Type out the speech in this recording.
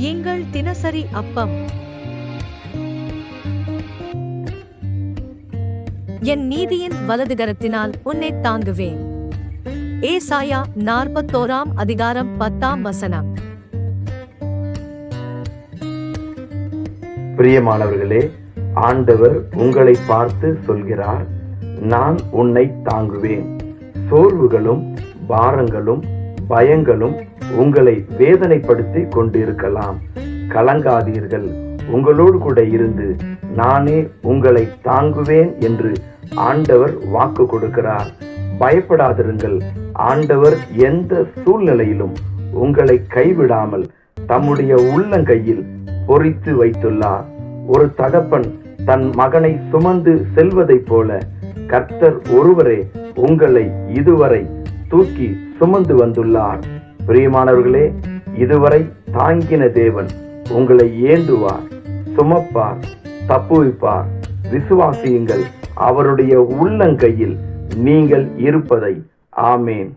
எங்கள் தினசரி அப்பம். என் நீதியின் வலதுகரத்தினால் உன்னை தாங்குவேன். ஏசாயா நாற்பத்தோராம் அதிகாரம் பத்தாம் வசனம். பிரியமானவர்களே ஆண்டவர் உங்களை பார்த்து சொல்கிறார் நான் உன்னை தாங்குவேன். சோர்வுகளும் பாரங்களும் பயங்களும் உங்களை வேதனைப்படுத்தி கொண்டிருக்கலாம். கலங்காதீர்கள். உங்களோடு கூட இருந்து நானே உங்களை தாங்குவேன் என்று ஆண்டவர் வாக்கு கொடுக்கிறார். பயப்படாதிருங்கள். ஆண்டவர் எந்த சூழ்நிலையிலும் உங்களை கைவிடாமல் தம்முடைய உள்ளங்கையில் பொறித்து வைத்துள்ளார். ஒரு தகப்பன் தன் மகனை சுமந்து செல்வதைப் போல கர்த்தர் ஒருவரே உங்களை இதுவரை தூக்கி சுமந்து வந்துள்ளார். பிரியமானவர்களே இதுவரை தாங்கின தேவன் உங்களை ஏந்துவார் சுமப்பார் தப்புவிப்பார். விசுவாசியுங்கள் அவருடைய உள்ளங்கையில் நீங்கள் இருப்பதை. ஆமேன்.